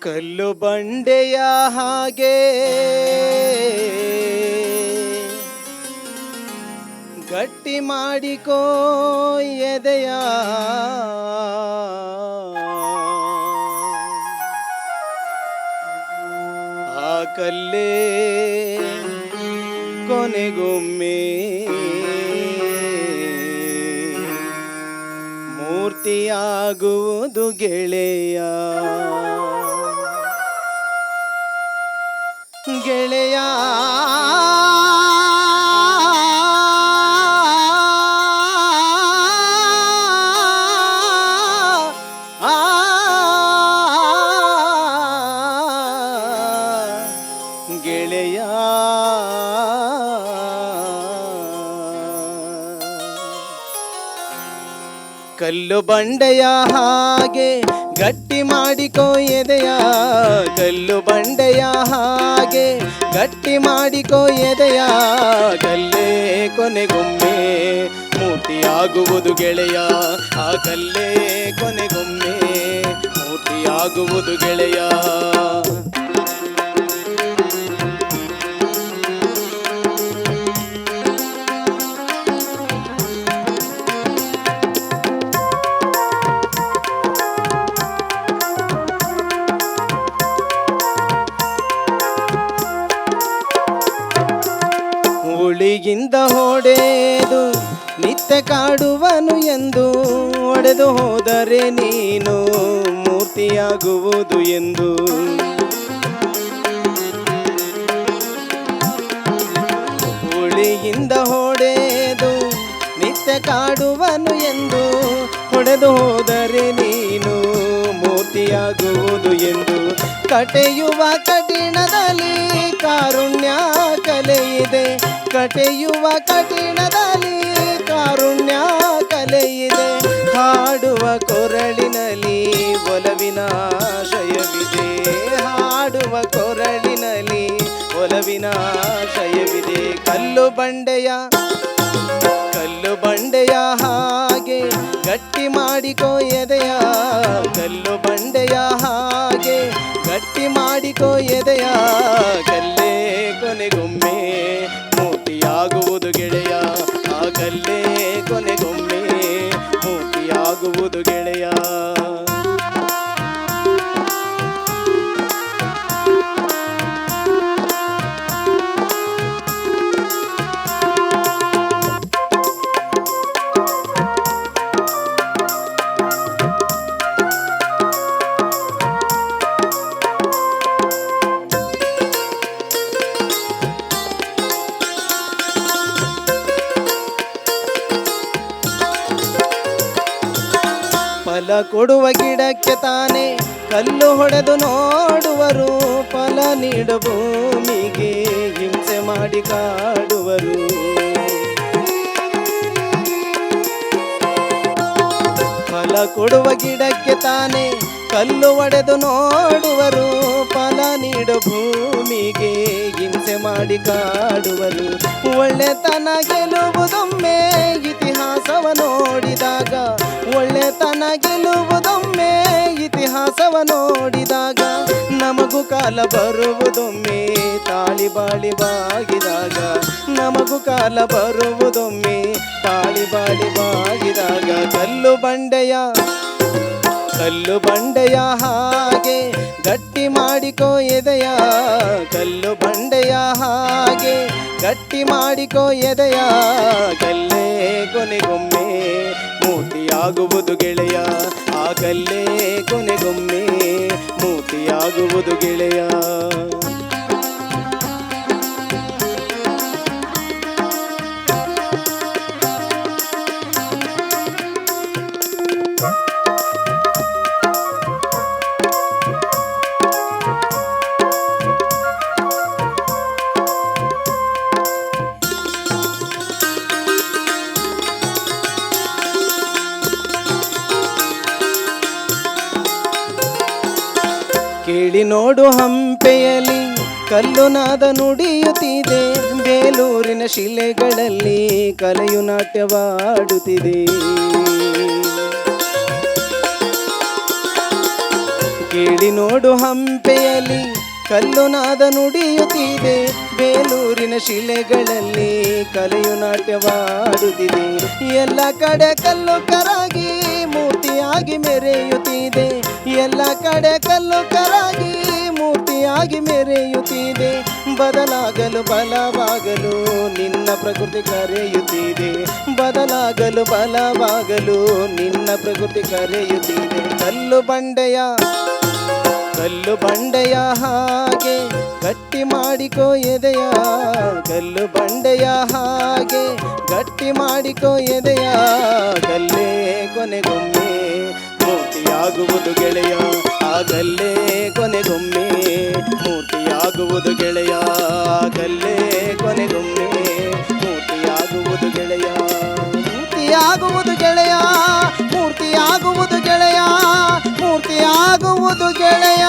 ಕಲ್ಲು ಬಂಡೆಯ ಹಾಗೆ. ಗಟ್ಟಿ ಮಾಡಿಕೋ ಎದೆಯ. ಆ ಕಲ್ಲೇ ಕೊನೆಗೊಮ್ಮೆ. ಮೂರ್ತಿಯಾಗುವುದು ಗೆಳೆಯ. ಗೆಳೆಯ ಗೆಳೆಯ ಕಲ್ಲು ಬಂಡೆಯ ಹಾಗೆ ಗಟ್ಟಿ ಮಾಡಿಕೋ ಎದೆಯ. ಕಲ್ಲು ಬಂಡೆಯ ಹಾಗೆ ಗಟ್ಟಿ ಮಾಡಿಕೋ ಎದೆಯ. ಕಲ್ಲೇ ಕೊನೆಗೊಮ್ಮೆ ಮೂರ್ತಿಯಾಗುವುದು ಗೆಳೆಯ. ಆ ಕಲ್ಲೇ ಕೊನೆಗೊಮ್ಮೆ ಮೂರ್ತಿಯಾಗುವುದು ಗೆಳೆಯ. ಉಳಿಗಿಂದ ಹೊಡೆದು ನಿತ್ಯ ಕಾಡುವನು ಎಂದು ಒಡೆದು ಹೋದರೆ ನೀನು ಮೂರ್ತಿಯಾಗುವುದು ಎಂದು. ಹುಳಿಯಿಂದ ಹೊಡೆದು ನಿತ್ಯ ಕಾಡುವನು ಎಂದು ಹೊಡೆದು ಹೋದರೆ ನೀನು ಮೂರ್ತಿಯಾಗುವುದು ಎಂದು. ಕಟೆಯುವ ಕಠಿಣದಲ್ಲಿ ಕಾರುಣ್ಯ ಕಲೆಯಿದೆ. ಕಟೆಯುವ ಕಠಿಣದಲ್ಲಿ ಕಾರುಣ್ಯ ಕಲೆಯಿದೆ. ಹಾಡುವ ಕೊರಳಿನಲ್ಲಿ ಒಲವಿನ ಶಯವಿದೆ ಹಾಡುವ ಕೊರಳಿನಲ್ಲಿ ಒಲವಿನ ಶಯವಿದೆ ಕಲ್ಲು ಬಂಡೆಯ ಕಲ್ಲು ಬಂಡೆಯ ಹಾಗೆ ಗಟ್ಟಿ ಮಾಡಿಕೋ ಕಲ್ಲು ಬಂಡೆಯ ಹಾಗೆ ಗಟ್ಟಿ ಮಾಡಿಕೋ ಎದೆಯ ಕಲ್ಲೇ ಕೊನೆಗೊಮ್ಮೆ ಮೂರ್ತಿಯಾಗುವುದು ಗೆಳೆಯ ಫಲ ಕೊಡುವ ಗಿಡಕ್ಕೆ ತಾನೆ ಕಲ್ಲು ಹೊಡೆದು ನೋಡುವರು ಫಲ ನೀಡ ಭೂಮಿಗೆ ಹಿಂಸೆ ಮಾಡಿ ಕಾಡುವರು. ಫಲ ಕೊಡುವ ಗಿಡಕ್ಕೆ ತಾನೆ ಕಲ್ಲು ಒಡೆದು ನೋಡುವರು ಫಲ ನೀಡು ಭೂಮಿಗೆ ಹಿಂಸೆ ಮಾಡಿ ಕಾಡುವರು. ಒಳ್ಳೆತನ ಗೆಲ್ಲುವುದೊಮ್ಮೆ ಇತಿಹಾಸವ ನೋಡಿದಾಗ ಒಳ್ಳೆತನ ಗೆಲ್ಲುವುದೊಮ್ಮೆ ಇತಿಹಾಸವ ನೋಡಿದಾಗ, ನಮಗೂ ಕಾಲ ಬರುವುದೊಮ್ಮೆ ತಾಳಿ ಬಾಳಿ ಬಾಗಿದಾಗ ನಮಗೂ ಕಾಲ ಬರುವುದೊಮ್ಮೆ ತಾಳಿ ಬಾಳಿ ಬಾಗಿದಾಗ ಕಲ್ಲು ಬಂಡೆಯ ಕಲ್ಲು ಬಂಡೆಯ ಹಾಗೆ ಗಟ್ಟಿ ಮಾಡಿಕೋ ಎದೆಯ ಕಲ್ಲು ಬಂಡೆಯ ಹಾಗೆ. ಗಟ್ಟಿ ಮಾಡಿಕೋ ಎದೆಯ ಕಲ್ಲೇ ಕೊನೆಗೊಮ್ಮೆ ಮೂತಿಯಾಗುವುದು ಗೆಳೆಯ. ಆ ಕಲ್ಲೇ ಕೊನೆಗೊಮ್ಮೆ ಮೂರ್ತಿಯಾಗುವುದು ಗೆಳೆಯ. ಕೇಳಿ ನೋಡು ಹಂಪೆಯಲ್ಲಿ, ಕಲ್ಲುನಾದ ನುಡಿಯುತ್ತಿದೆ. ಬೇಲೂರಿನ ಶಿಲೆಗಳಲ್ಲಿ ಕಲೆಯು ನಾಟ್ಯವಾಡುತ್ತಿದೆ. ಕೇಳಿ ನೋಡು ಹಂಪೆಯಲ್ಲಿ, ಕಲ್ಲುನಾದ ನುಡಿಯುತ್ತಿದೆ. ಬೇಲೂರಿನ ಶಿಲೆಗಳಲ್ಲಿ ಕಲೆಯು ನಾಟ್ಯವಾಡುತ್ತಿದೆ. ಎಲ್ಲ ಕಡೆ ಕಲ್ಲು ಕರಾಗಿ ಮೂರ್ತಿಯಾಗಿ ಮೆರೆಯುತ್ತಿದೆ. ಎಲ್ಲ ಕಡೆ ಕಲ್ಲು ಕರಾಗಿ ಮೂರ್ತಿಯಾಗಿ ಮೆರೆಯುತ್ತಿದೆ. ಬದಲಾಗಲು ಬಲವಾಗಲು ನಿನ್ನ ಪ್ರಕೃತಿ ಕರೆಯುತ್ತಿದೆ. ಬದಲಾಗಲು ಬಲವಾಗಲು ನಿನ್ನ ಪ್ರಕೃತಿ ಕರೆಯುತ್ತಿದೆ. ಕಲ್ಲು ಬಂಡೆಯ ಕಲ್ಲು ಬಂಡೆಯ ಹಾಗೆ ಗಟ್ಟಿ ಮಾಡಿಕೋ ಎದೆಯ, ಕಲ್ಲು ಬಂಡೆಯ ಹಾಗೆ ಗಟ್ಟಿ ಮಾಡಿಕೋ ಎದೆಯ, ಕಲ್ಲೇ ಕೊನೆಗೊಮ್ಮೆ ಮೂರ್ತಿಯಾಗುವುದು ಗೆಳೆಯ, ಆಗಲ್ಲೇ ಕೊನೆಗೊಮ್ಮೆ. ಮೂರ್ತಿಯಾಗುವುದು ಗೆಳೆಯ, ಆಗಲ್ಲೇ ಕೊನೆಗೊಮ್ಮೆ. ಮೂರ್ತಿಯಾಗುವುದು ಗೆಳೆಯ. ಮೂರ್ತಿಯಾಗುವುದು ಗೆಳೆಯ ಮೂರ್ತಿಯಾಗುವುದು ಗೆಳೆಯ ಮೂರ್ತಿಯಾಗುವುದು ಗೆಳೆಯ.